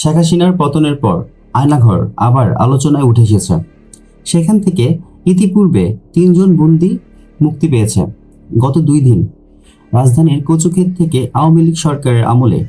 শেখ হাসিনার পতনের পর আয়নাঘর আবার আলোচনায় উঠে এসেছে। সেখান থেকে ইতিপূর্বে তিনজন বন্দি মুক্তি পেয়েছে। গত দুই দিন রাজধানীর কচুক্ষেত থেকে আওয়ামী লীগ সরকারের আমলে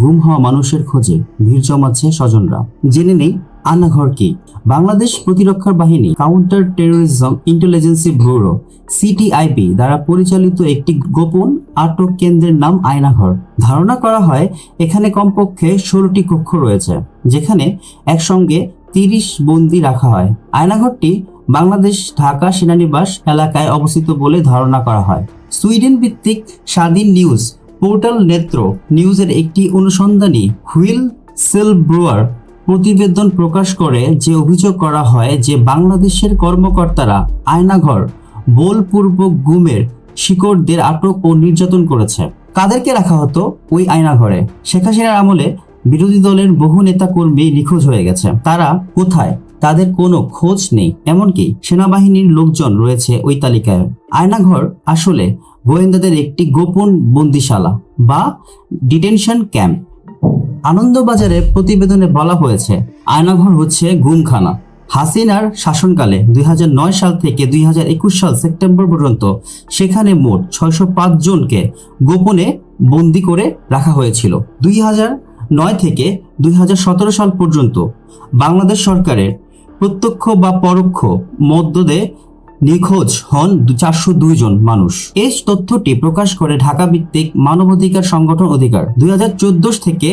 গুম হওয়া মানুষের খোঁজে ভিড় জমাচ্ছে স্বজনরা। জেনে নেই আয়নাঘর কি। বাংলাদেশ প্রতিরক্ষার বাহিনী counter terrorism intelligence bureau CTIB দ্বারা পরিচালিত একটি গোপন আটক কেন্দ্রের নাম আয়নাঘর। ধারণা করা হয়, এখানে কমপক্ষে ষোলোটি কক্ষ রয়েছে, যেখানে একসঙ্গে তিরিশ বন্দি রাখা হয়। আয়নাঘরটি বাংলাদেশ ঢাকা সেনানিবাস এলাকায় অবস্থিত বলে ধারণা করা হয়। সুইডেন ভিত্তিক স্বাধীন নিউজ পোর্টাল নেত্র নিউজের একটি অনুসন্ধানী হুইল সেল ব্রুয়ার প্রতিবেদন প্রকাশ করে যে অভিযোগ করা হয় যে বাংলাদেশের কর্মকর্তারা আয়নাঘর বলপূর্বক গুমের শিকড়দের আটক ও নির্যাতন করেছে। কাদেরকে রাখা হতো ওই আয়নাঘরে? শেখ হাসিনার আমলে বিরোধী দলের বহু নেতা কর্মী নিখোঁজ হয়ে গেছে। তারা কোথায়? তাদের কোনো খোঁজ নেই। এমনকি সেনাবাহিনীর লোকজন রয়েছে ওই তালিকায়। আয়নাঘর আসলে গোয়েন্দাদের একটি গোপন বন্দিশালা বা ডিটেনশন ক্যাম্প। আনন্দবাজারের প্রতিবেদনে বলা হয়েছে, আয়নাঘর হচ্ছে গুমখানা। হাসিনার শাসনকালে দুই হাজার নয় সাল থেকে দুই হাজার একুশ সাল সেপ্টেম্বর পর্যন্ত সেখানে মোট ছয়শো পাঁচ জনকে গোপনে বন্দি করে রাখা হয়েছিল। দুই নয় থেকে দুই হাজার সতেরো সাল পর্যন্ত বাংলাদেশ সরকারের প্রত্যক্ষ বা পরোক্ষ মধ্যদে নিখোঁজ হন চারশো দুই জন মানুষ। এই তথ্যটি প্রকাশ করে ঢাকা ভিত্তিক মানবাধিকার সংগঠন অধিকার। দুই থেকে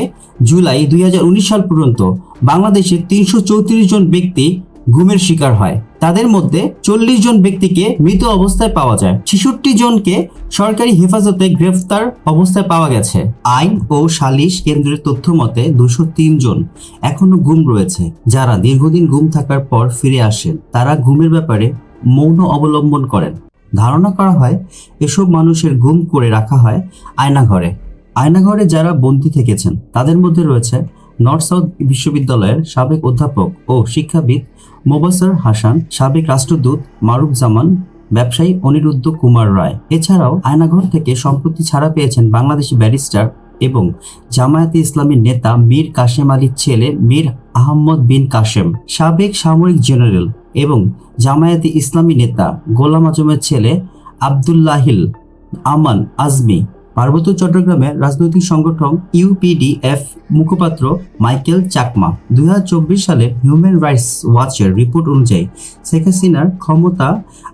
জুলাই দুই হাজার উনিশ সাল পর্যন্ত বাংলাদেশে তিনশো চৌত্রিশ জন ব্যক্তি গুমের শিকার হয়। তাদের মধ্যে চল্লিশ জন ব্যক্তিকে মৃত অবস্থায় পাওয়া যায়। ছেষট্টি জনকে সরকারি হেফাজতে গ্রেফতার অবস্থায় পাওয়া গেছে। আইন ও সালিশ কেন্দ্রের তথ্য মতে দুশো তিন জন এখনও গুম রয়েছে। যারা দীর্ঘদিন গুম থাকার পর ফিরে আসেন, তারা গুমের ব্যাপারে মৌন অবলম্বন করেন। ধারণা করা হয়, এসব মানুষের গুম করে রাখা হয় আয়নাঘরে। আয়নাঘরে যারা বন্দি থেকেছেন, তাদের মধ্যে রয়েছে নর্থ সাউথ বিশ্ববিদ্যালয়ের সাবেক অধ্যাপক ও শিক্ষাবিদ মোবাসর হাসান, সাবেক রাষ্ট্রদূত মারুফ জামান ব্যবসায়ী অনিরুদ্ধ কুমার রায়। এছাড়াও আয়নাঘর থেকে সম্প্রতি ছাড়া পেয়েছেন বাংলাদেশি ব্যারিস্টার এবং জামায়াতে ইসলামীর নেতা মীর কাশেম আলীর ছেলে মীর আহম্মদ বিন কাশেম। সাবেক সামরিক জেনারেল এবং জামায়াতে ইসলামী নেতা গোলাম আজমের ছেলে আবদুল্লাহিল আমান আজমি। পার্বত্য চট্টগ্রামের রাজনৈতিক সংগঠন ইউপিডিএফ মুখপাত্র মাইকেল চাকমা। দু হাজার চব্বিশ সালে হিউম্যান রাইটস ওয়াচের রিপোর্ট অনুযায়ী শেখ হাসিনার ক্ষমতা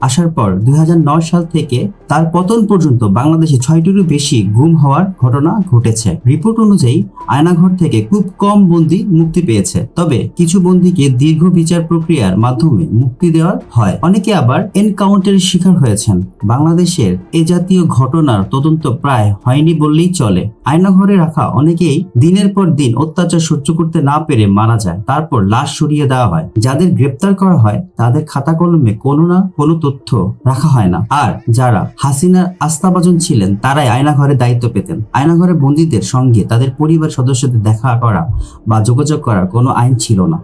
আসার পর দু হাজার নয় সাল থেকে তার পতন পর্যন্ত বাংলাদেশে ছয়টিরও বেশি গুম হওয়ার ঘটনা ঘটেছে। রিপোর্ট অনুযায়ী আয়নাঘর থেকে খুব কম বন্দী মুক্তি পেয়েছে, তবে কিছু বন্দীকে দীর্ঘ বিচার প্রক্রিয়ার মাধ্যমে মুক্তি দেওয়া হয়। অনেকে আবার এনকাউন্টারের শিকার হয়েছেন। বাংলাদেশের এ জাতীয় ঘটনার তদন্ত প্রায় হয়নি বললেই চলে। আয়নাঘরে রাখা অনেকেই দিনের পর দিন অত্যাচার সহ্য করতে না পেরে মারা যায়। তারপর লাশ সরিয়ে দেওয়া হয়। যাদের গ্রেপ্তার করা হয়, তাদের খাতা কলমে কোনো না কোনো তথ্য রাখা হয় না। আর যারা হাসিনার আস্থাভাজন ছিলেন, তারাই আয়নাঘরে দায়িত্ব পেতেন। আয়নাঘরে বন্দীদের সঙ্গে তাদের পরিবার সদস্যদের দেখা করা বা যোগাযোগ করার কোনো আইন ছিল না।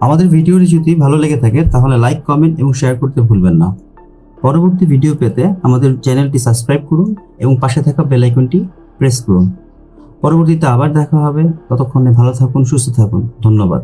আমাদের ভিডিওটি যদি ভালো লেগে থাকে, তাহলে লাইক কমেন্ট এবং শেয়ার করতে ভুলবেন না। পরবর্তী ভিডিও পেতে আমাদের চ্যানেলটি সাবস্ক্রাইব করুন এবং পাশে থাকা বেল আইকনটি প্রেস করুন। পরবর্তীতে আবার দেখা হবে। ততক্ষণে ভালো থাকুন, সুস্থ থাকুন। ধন্যবাদ।